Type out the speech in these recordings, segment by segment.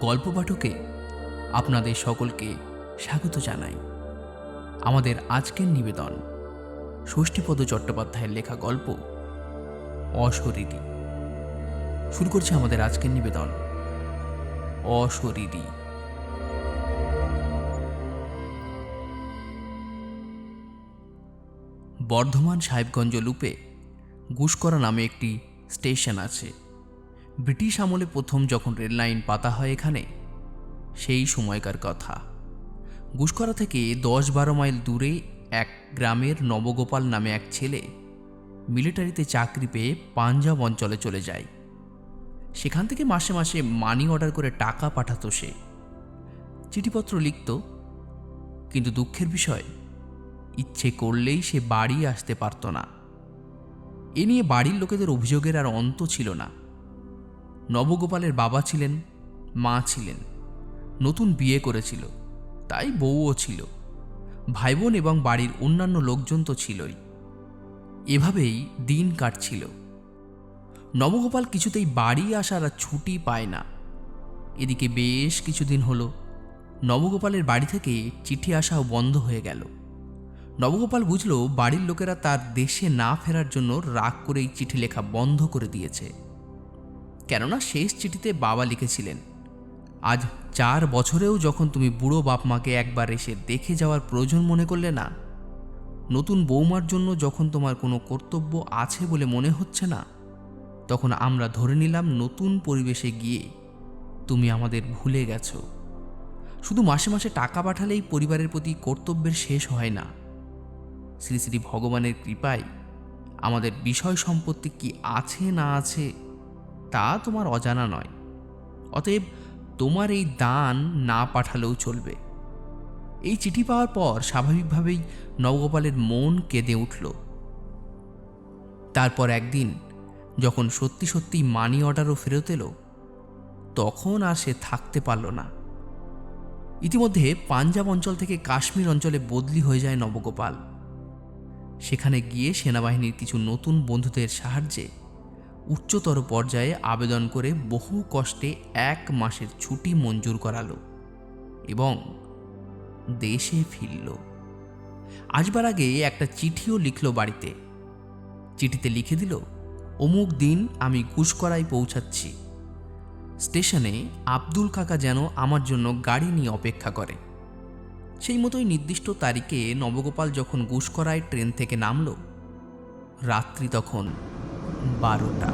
গল্প পাঠকে আপনাদের সকলকে স্বাগত জানাই। আমাদের আজকের নিবেদন ষষ্ঠীপদ চট্টোপাধ্যায়ের লেখা গল্প, অশরীরী। শুরু করছে আমাদের আজকের নিবেদন, অশরীরী। বর্ধমান সাহেবগঞ্জ লুপে গুসকরা নামে একটি স্টেশন আছে। ব্রিটিশ আমলে প্রথম যখন রেললাইন পাতা হয় এখানে, সেই সময়কার কথা। গুসকরা থেকে দশ বারো মাইল দূরে এক গ্রামের নবগোপাল নামে এক ছেলে মিলিটারিতে চাকরি পেয়ে পাঞ্জাব অঞ্চলে চলে যায়। সেখান থেকে মাসে মাসে মানি অর্ডার করে টাকা পাঠাতো সে। চিঠিপত্র লিখত, কিন্তু দুঃখের বিষয়, ইচ্ছে করলেই সে বাড়ি আসতে পারত না। এ নিয়ে বাড়ির লোকেদের অভিযোগের আর অন্ত ছিল না। নবগোপালের বাবা ছিলেন, মা ছিলেন। নতুন বিয়ে করেছিল, তাই বউও ছিল। ভাই বোন এবং বাড়ির অন্যান্য লোকজন তো ছিলই। এভাবেই দিন কাটছিল। নবগোপাল কিছুতেই বাড়ি আসার আর ছুটি পায় না। এদিকে বেশ কিছুদিন হলো, নবগোপালের বাড়ি থেকে চিঠি আসাও বন্ধ হয়ে গেল। নবগোপাল বুঝল বাড়ির লোকেরা তার দেশে না ফেরার জন্য রাগ করে এই চিঠি লেখা বন্ধ করে দিয়েছে। কেননা শেষ চিঠিতে বাবা লিখেছিলেন, আজ চার বছরেও যখন তুমি বুড়ো বাপ মাকে একবার এসে দেখে যাওয়ার প্রয়োজন মনে করলে না, নতুন বৌমার জন্য যখন তোমার কোনো কর্তব্য আছে বলে মনে হচ্ছে না, তখন আমরা ধরে নিলাম নতুন পরিবেশে গিয়ে তুমি আমাদের ভুলে গেছো। শুধু মাসে মাসে টাকা পাঠালেই পরিবারের প্রতি কর্তব্যের শেষ হয় না। শ্রী শ্রী ভগবানের কৃপায় আমাদের বিষয় সম্পত্তি কি আছে না আছে তা তোমার অজানা নয়। অতএব তোমার এই দান না পাঠালেও চলবে। এই চিঠি পাওয়ার পর স্বাভাবিকভাবেই নবগোপালের মন কেঁদে উঠল। তারপর একদিন যখন সত্যি সত্যি মানি অর্ডারও ফেরত এলো, তখন আর সে থাকতে পারল না। ইতিমধ্যে পাঞ্জাব অঞ্চল থেকে কাশ্মীর অঞ্চলে বদলি হয়ে যায় নবগোপাল। সেখানে গিয়ে সেনাবাহিনীর কিছু নতুন বন্ধুদের সাহায্যে উচ্চতর পর্যায়ে আবেদন করে বহু কষ্টে এক মাসের ছুটি মঞ্জুর করালো এবং দেশে ফিরল। আসবার আগে একটা চিঠিও লিখল বাড়িতে। চিঠিতে লিখে দিল, অমুক দিন আমি গুসকরায় পৌঁছাচ্ছি। স্টেশনে আব্দুল কাকা যেন আমার জন্য গাড়ি নিয়ে অপেক্ষা করে। সেই মতোই নির্দিষ্ট তারিখে নবগোপাল যখন গুসকরায় ট্রেন থেকে নামল, রাত্রি তখন বারোটা।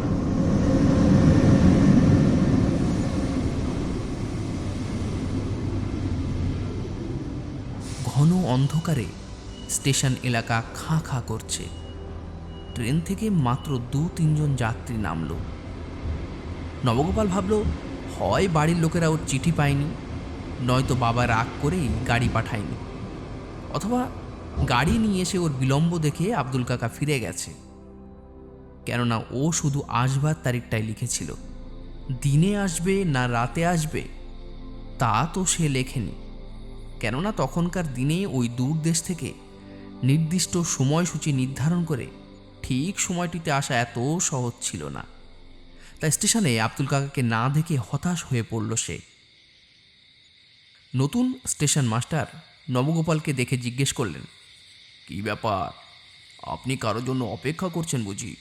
ঘন অন্ধকারে স্টেশন এলাকা খাঁ খাঁ করছে। ট্রেন থেকে মাত্র দু তিনজন যাত্রী নামল। নবগোপাল ভাবল, হয় বাড়ির লোকেরা ওর চিঠি পায়নি, নয়তো বাবা রাগ করেই গাড়ি পাঠায়নি। অথবা গাড়ি নিয়ে এসে ওর বিলম্ব দেখে আব্দুল কাকা ফিরে গেছে। কেননা ও শুধু আসবার তারিখটাই লিখেছিল। দিনে আসবে না রাতে আসবে, তা তো সে লেখেনি। কেননা তখনকার দিনে ওই দূর দেশ থেকে নির্দিষ্ট সময়সূচি নির্ধারণ করে ঠিক সময়টিতে আসা এত সহজ ছিল না। তাই স্টেশনে আব্দুল কাকাকে না দেখে হতাশ হয়ে পড়ল সে। নতুন স্টেশন মাস্টার নবগোপালকে দেখে জিজ্ঞেস করলেন, কি ব্যাপার? আপনি কারোর জন্য অপেক্ষা করছেন বুঝি?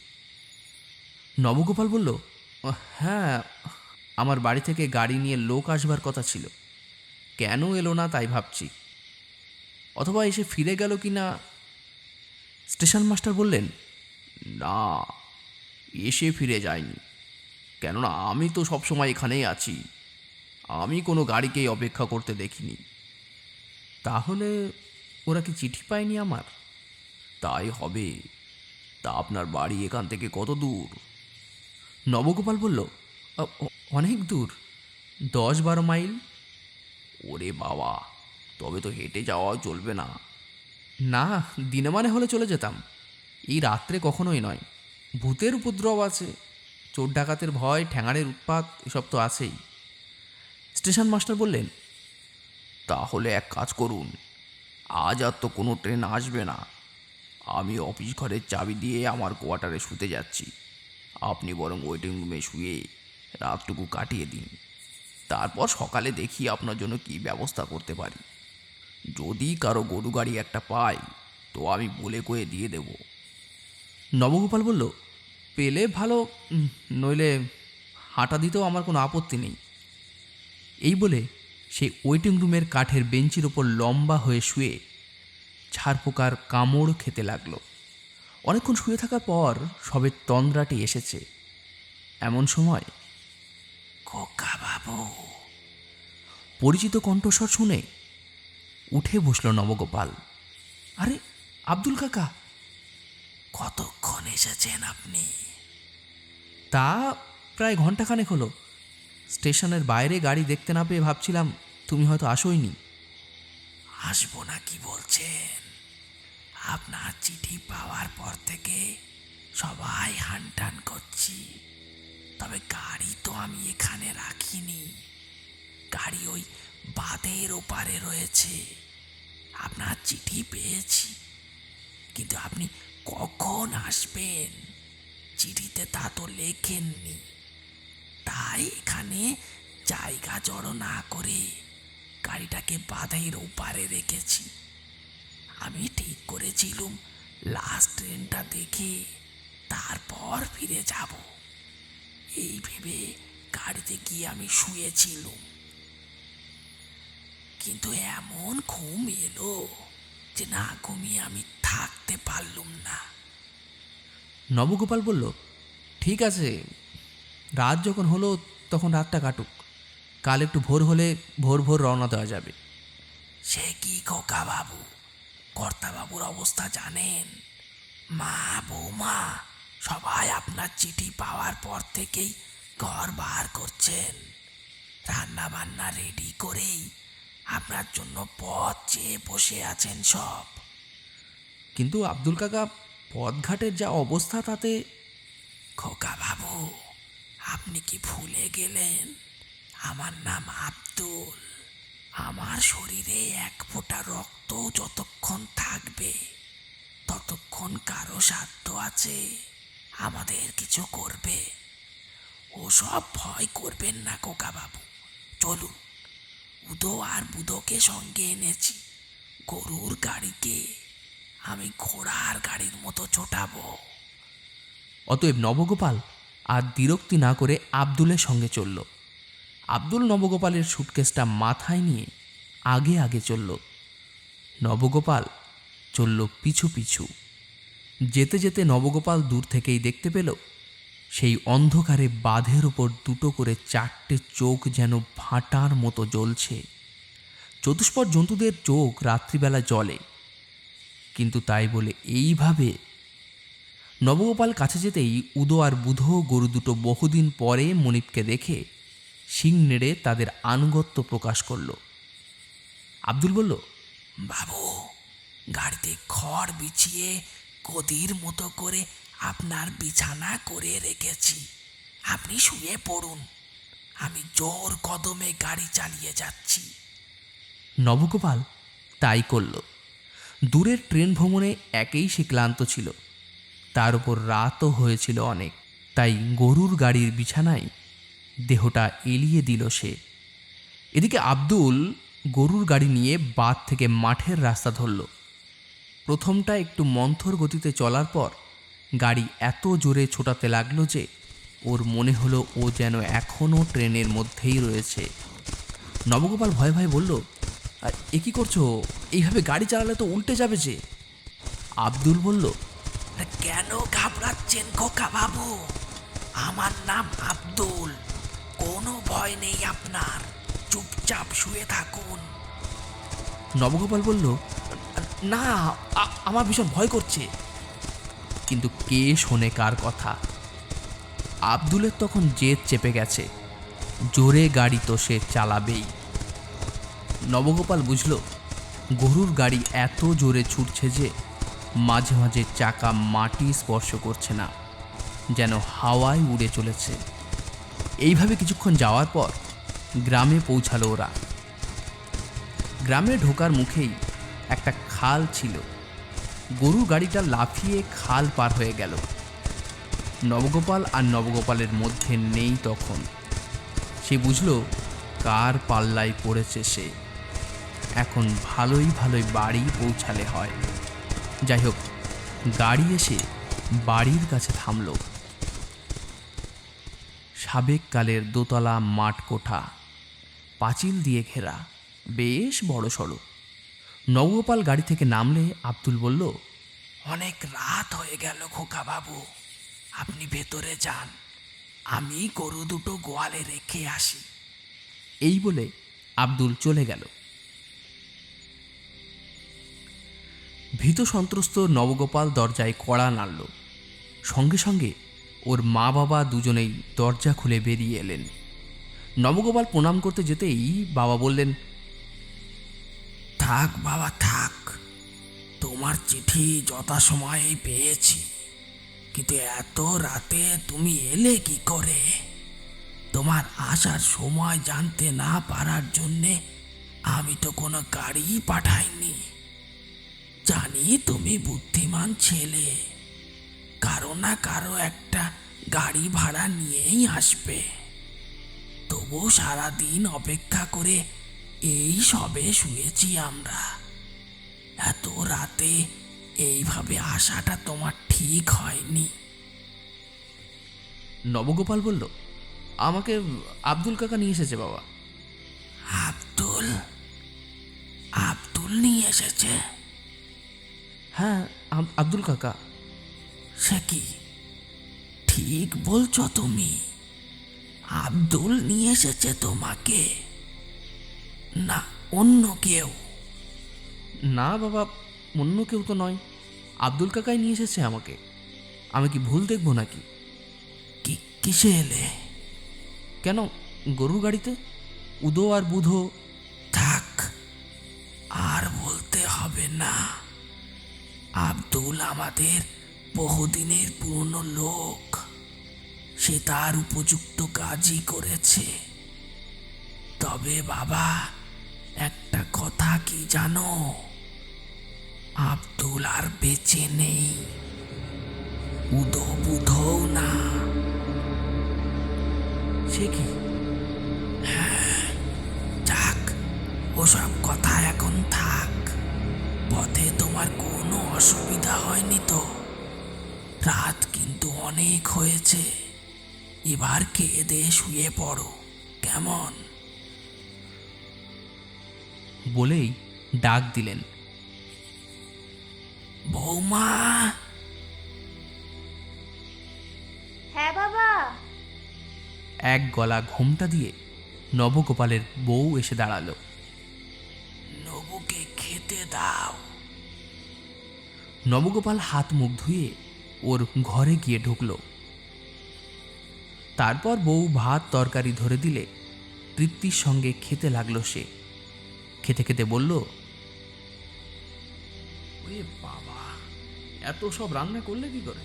নবগোপাল বলল হ্যাঁ আমার বাড়ি থেকে গাড়ি নিয়ে লোক আসবার কথা ছিল। কেন এলো না তাই ভাবছি। অথবা এসে ফিরে গেল কি না? স্টেশন মাস্টার বললেন, না, এসে ফিরে যায়নি কেননা আমি তো সবসময় এখানেই আছি। আমি কোনো গাড়িকেই অপেক্ষা করতে দেখিনি। তাহলে ওরা কি চিঠি পায়নি আমার? তাই হবে। তা আপনার বাড়ি এখান থেকে কত দূর? নবগোপাল বলল, "অ- অ- অনেক দূর। দশ বারো মাইল? ওরে বাবা, তবে তো হেঁটে যাওয়া চলবে না। না, দিনে মানে হলে চলে যেতাম। এই রাত্রে কখনোই নয়। ভূতের উপদ্রব আছে। চোর ডাকাতের ভয় ঠ্যাঙাড়ের উৎপাত, এসব তো আছেই। স্টেশন মাস্টার বললেন, তাহলে এক কাজ করুন। আজ আর তো কোনো ট্রেন আসবে না। আমি অফিস ঘরের চাবি দিয়ে আমার কোয়ার্টারে শুতে যাচ্ছি। আপনি বরং ওয়েটিং রুমে শুয়ে রাতটুকু কাটিয়ে দিন। তারপর সকালে দেখি আপনার জন্য কি ব্যবস্থা করতে পারি। যদি কারও গরু গাড়ি একটা পাই তো আমি বলে কয়ে দিয়ে দেব। নবগোপাল বলল, পেলে ভালো নইলে হাঁটা দিতেও আমার কোনো আপত্তি নেই। এই বলে সে ওয়েটিং রুমের কাঠের বেঞ্চির ওপর লম্বা হয়ে শুয়ে ছারপোকার কামড় খেতে লাগল। অনেকক্ষণ শুয়ে থাকার পর সবে তন্দ্রাটি এসেছে। এমন সময়, খোকা বাবু। পরিচিত কণ্ঠস্বর শুনে উঠে বসল নবগোপাল। আরে, আব্দুল কাকা! কতক্ষণ এসেছেন আপনি? তা প্রায় ঘন্টাখানেক হলো। স্টেশনের বাইরে গাড়ি দেখতে না পেয়ে ভাবছিলাম, তুমি হয়তো আসোইনি। আসব না, কি বলছেন? আপনার চিঠি পাওয়ার পর থেকে সবাই হানটান করছি। তবে গাড়ি তো আমি এখানে রাখিনি। গাড়ি ওই বাঁধের ওপারে রয়েছে। আপনার চিঠি পেয়েছি। কিন্তু আপনি কখন আসবেন? চিঠিতে তা তো লেখেননি। তাই এখানে জায়গা জড়ো না করে গাড়িটাকে বাঁধের ওপারে রেখেছি। আমি ঠিক করেছিলুম। লাস্ট ট্রেনটা দেখে তারপর ফিরে যাব। এই ভেবে গাড়িতে গিয়ে আমি শুয়েছিলুম। কিন্তু এমন ঘুম এলো যে না ঘুমিয়ে আমি থাকতে পারলুম না। নবগোপাল বলল ঠিক আছে রাত যখন হলো তখন রাতটা কাটুক। কাল একটু ভোর হলে ভোর ভোর রওনা দেওয়া যাবে। সে কি খোকা বাবু? কর্তাবাবুর অবস্থা জানেন? মা, বৌমা সবাই আপনার চিঠি পাওয়ার পর থেকেই ঘর বার করছেন। রান্না বান্না রেডি করেই আপনার জন্য পথ চেয়ে বসে আছেন সব। কিন্তু আব্দুল কাকা, পথঘাটের যা অবস্থা তাতে খোকা বাবু আপনি কি ভুলে গেলেন? আমার নাম আব্দুল। আমার শরীরে এক ফোঁটা রক্ত যতক্ষণ থাকবে, ততক্ষণ কারও সাধ্য আছে আমাদের কিছু করবে। ওসব ভয় করবেন না কোকা বাবু চলুন, উদো আর বুদোকে সঙ্গে এনেছি। গরুর গাড়িকে আমি ঘোড়ার গাড়ির মতো ছোটাবো। অতএব নবগোপাল আর বিরক্তি না করে আব্দুলের সঙ্গে চলল। আব্দুল নবগোপালের সুটকেসটা মাথায় নিয়ে আগে আগে চলল। নবগোপাল চলল পিছু পিছু। যেতে যেতে নবগোপাল দূর থেকেই দেখতে পেল, সেই অন্ধকারে বাঁধের ওপর দুটো করে চারটে চোখ যেন ভাটার মতো জ্বলছে। চতুষ্পদ জন্তুদের চোখ রাত্রিবেলা জ্বলে। কিন্তু তাই বলে এইভাবে নবগোপাল কাছে যেতেই উদো আর বুধো গরু দুটো বহুদিন পরে মনিপকে দেখে শিং নেড়ে তাদের আনুগত্য প্রকাশ করল। আব্দুল বলল, বাবু, গাড়িতে খড় বিছিয়ে গদির মতো করে আপনার বিছানা করে রেখেছি। আপনি শুয়ে পড়ুন। আমি জোর কদমে গাড়ি চালিয়ে যাচ্ছি। নবগোপাল তাই করল। দূরের ট্রেন ভ্রমণে একেই সে ক্লান্ত ছিল। তার উপর রাতও হয়েছিল অনেক, তাই গরুর গাড়ির বিছানায় দেহটা এলিয়ে দিল সে। এদিকে আব্দুল গরুর গাড়ি নিয়ে বাদ থেকে মাঠের রাস্তা ধরল। প্রথমটা একটু মন্থর গতিতে চলার পর গাড়ি এত জোরে ছোটাতে লাগল যে ওর মনে হলো ও যেন এখনও ট্রেনের মধ্যেই রয়েছে। নবগোপাল ভয় ভয় বলল "আর এ কী করছ? এইভাবে গাড়ি চালালে তো উল্টে যাবে যে। আব্দুল বলল কেন ঘাবড়াচ্ছেন খোকা বাবু আমার নাম আব্দুল। কোনো ভয় নেই আপনার। চুপচাপ শুয়ে থাকুন। নবগোপাল বলল না আমার ভীষণ ভয় করছে। কিন্তু কে শোনে কার কথা? আব্দুলের তখন জেদ চেপে গেছে। জোরে গাড়ি তো সে চালাবেই। নবগোপাল বুঝল গরুর গাড়ি এত জোরে ছুটছে যে মাঝে মাঝে চাকা মাটি স্পর্শ করছে না যেন হাওয়ায় উড়ে চলেছে। এইভাবে কিছুক্ষণ যাওয়ার পর গ্রামে পৌঁছালো ওরা। গ্রামে ঢোকার মুখেই একটা খাল ছিল। গরু গাড়িটা লাফিয়ে খাল পার হয়ে গেল। নবগোপাল আর নবগোপালের মধ্যে নেই তখন। সে বুঝল, কার পাল্লায় পড়েছে সে। এখন ভালোই ভালোই বাড়ি পৌঁছালে হয়। যাই হোক, গাড়ি এসে বাড়ির কাছে থামল। সাবেক কালের দোতলা মাঠ কোঠা পাঁচিল দিয়ে ঘেরা, বেশ বড় সড়ো নবগোপাল গাড়ি থেকে নামলে আব্দুল বলল, অনেক রাত হয়ে গেল খোকা বাবু, আপনি ভেতরে যান, আমি গরু দুটো গোয়ালে রেখে আসি। এই বলে আব্দুল চলে গেল। ভীত সন্ত্রস্ত নবগোপাল দরজায় কড়া নাড়ল। সঙ্গে সঙ্গে ওর মা বাবা দুজনেই দরজা খুলে বেরিয়ে এলেন। নবগোপাল প্রণাম করতে যেতেই বাবা বললেন, থাক বাবা, থাক। তোমার চিঠি যথাসময়েই পেয়েছি। কিন্তু এত রাতে তুমি এলে কি করে? তোমার আসার সময় জানতে না পারার জন্যে আমি তো কোনো গাড়ি পাঠাইনি। জানি তুমি বুদ্ধিমান ছেলে। কারও না কারও একটা গাড়ি ভাড়া নিয়েই আসবে। তবু সারাদিন অপেক্ষা করে এই সবে শুয়েছি আমরা। এত রাতে এইভাবে আসাটা তোমার ঠিক হয়নি। নবগোপাল বলল আমাকে আব্দুল কাকা নিয়ে এসেছে বাবা। আব্দুল? আব্দুল নিয়ে এসেছে? হ্যাঁ আব- আব্দুল কাকা। সে কি? ঠিক বলছো তুমি। আব্দুল নিয়ে এসেছে তোমাকে। না অন্য কেউ। না বাবা অন্য কেউ তো নয়। আব্দুল কাকাই নিয়ে এসেছে আমাকে। আমি কি ভুল দেখব নাকি? কি কিসে এলে? কেন গরুর গাড়িতে? উদো আর বুধো? থাক আর বলতে হবে না। আব্দুল আমাদের বহুদিনের পুরনো লোক সে তার উপযুক্ত কাজই করেছে। তবে বাবা একটা কথা কি জানো? আব্দুল আর বেঁচে নেই। উদো না। সে কি? হ্যাঁ, যাক ওসব কথা এখন থাক। পথে তোমার কোনো অসুবিধা হয়নি তো? রাত কিন্তু অনেক হয়েছে। এবার দিয়ে শুয়ে পড়ো কেমন? বলেই ডাক দিলেন। বৌমা! হ্যাঁ বাবা। এক গলা ঘোমটা দিয়ে নবগোপালের বউ এসে দাঁড়াল। নবুকে খেতে দাও। নবগোপাল হাত মুখ ধুয়ে ওর ঘরে গিয়ে ঢুকলো। তারপর বউ ভাত তরকারি ধরে দিলে তৃপ্তির সঙ্গে খেতে লাগল সে। খেতে খেতে বলল ওরে বাবা এত সব রান্না করলে কি করে?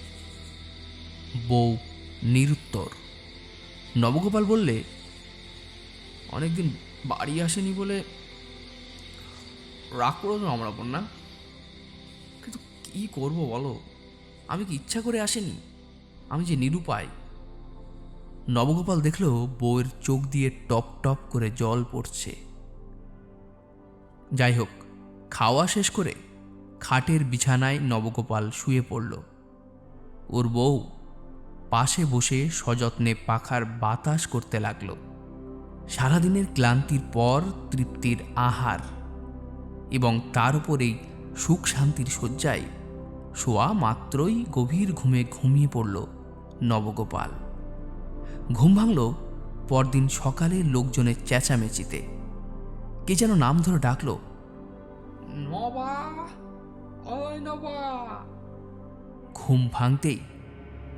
বউ নিরুত্তর। নবগোপাল বললে অনেকদিন বাড়ি আসেনি বলে রাগ করেছ আমার না কিন্তু কি করব বলো? আমি কি ইচ্ছা করে আসেনি? আমি যে নিরুপায়। নবগোপাল দেখল বউয়ের চোখ দিয়ে টপ টপ করে জল পড়ছে। যাই হোক, খাওয়া শেষ করে খাটের বিছানায় নবগোপাল শুয়ে পড়ল। ওর বউ পাশে বসে সযত্নে পাখার বাতাস করতে লাগল। সারাদিনের ক্লান্তির পর তৃপ্তির আহার এবং তার উপরেই সুখ শান্তির শয্যায় শোয়া মাত্রই গভীর ঘুমে ঘুমিয়ে পড়ল নবগোপাল। ঘুম ভাঙল পরদিন সকালে লোকজনের চেঁচামেচিতে। কে যেন নাম ধরে ডাকল, নবা নবা। ঘুম ভাঙতেই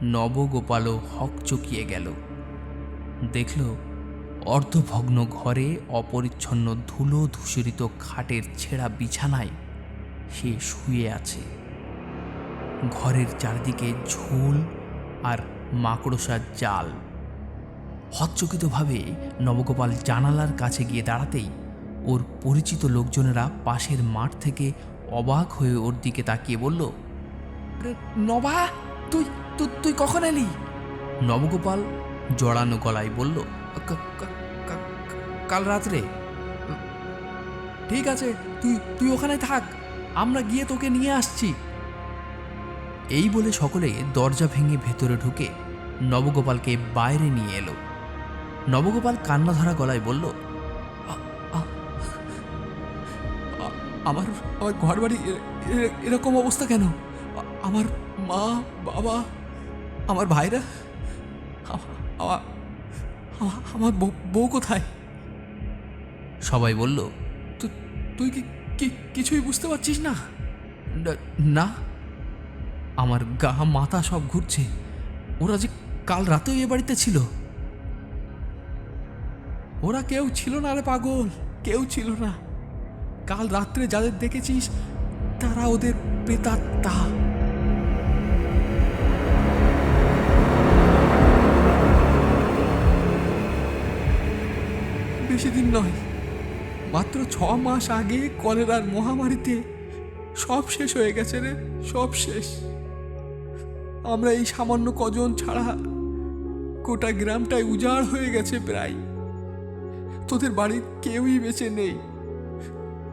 নবগোপালও হক চকিয়ে গেল। দেখল অর্ধভগ্ন ঘরে অপরিচ্ছন্ন ধুলো ধূসরিত খাটের ছেঁড়া বিছানায় সে শুয়ে আছে। ঘরের চারদিকে ঝোল আর মাকড়সার জাল। হচ্চকিতভাবে নবগোপাল জানালার কাছে গিয়ে দাঁড়াতেই ওর পরিচিত লোকজনেরা পাশের মাঠ থেকে অবাক হয়ে ওর দিকে তাকিয়ে বলল "আরে, নবা তুই তুই কখন এলি? নবগোপাল জড়ানো গলায় বলল "কা- কা- কা- কাল রাত্রে। ঠিক আছে তুই তুই ওখানে থাক আমরা গিয়ে তোকে নিয়ে আসছি। এই বলে সকলে দরজা ভেঙে ভেতরে ঢুকে নবগোপালকে বাইরে নিয়ে এলো। নবগোপাল কান্না ধরা গলায় বলল, "আ- আ- আ- আমার আমার ঘর বাড়ি এরকম অবস্থা কেন? আমার মা, বাবা, আমার ভাইরা, আমা- আমা- আমা- আমার বউ কোথায়? সবাই বলল, "তু- তুই কি কিছুই বুঝতে পারছিস "না- না আমার গা মাথা সব ঘুরছে। ওরা যে কাল রাতেও এ বাড়িতে ছিল। ওরা কেউ ছিল না রে পাগল, কেউ ছিল না। কাল রাত্রে যাদের দেখেছিস, তারা ওদের প্রেতাত্মা। বেশি দিন নয়, মাত্র ছ মাস আগে কলেরার মহামারীতে সব শেষ হয়ে গেছে রে, সব শেষ। আমরা এই সামান্য কজন ছাড়া গোটা গ্রামটাই উজাড় হয়ে গেছে প্রায়। তোদের বাড়ির কেউই বেঁচে নেই।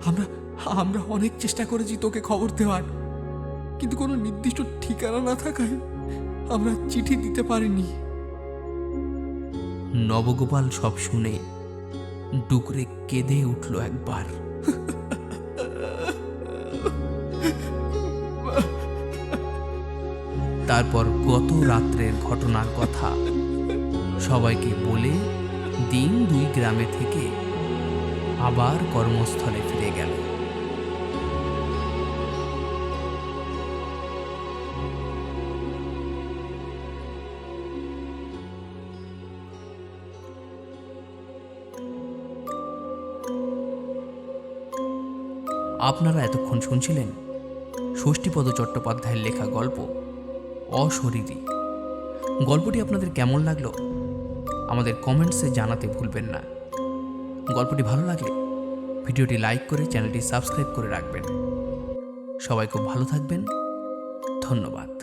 আমরা আমরা অনেক চেষ্টা করেছি তোকে খবর দেওয়ার কিন্তু কোনো নির্দিষ্ট ঠিকানা না থাকায় আমরা চিঠি দিতে পারিনি। নবগোপাল সব শুনে ডুকরে কেঁদে উঠল একবার। তারপর গত রাত্রের ঘটনার কথা। সবাইকে বলে দিন দুই গ্রামে থেকে আবার কর্মস্থলে ফিরে গেল। আপনারা এতক্ষণ শুনছিলেন ষষ্ঠীপদ চট্টোপাধ্যায়ের লেখা গল্প। অশরীরী। গল্পটি আপনাদের কেমন লাগল? আমাদের কমেন্টসে জানাতে ভুলবেন না। গল্পটি ভালো লাগলে ভিডিওটি লাইক করে চ্যানেলটি সাবস্ক্রাইব করে রাখবেন। সবাই খুব ভালো থাকবেন। ধন্যবাদ।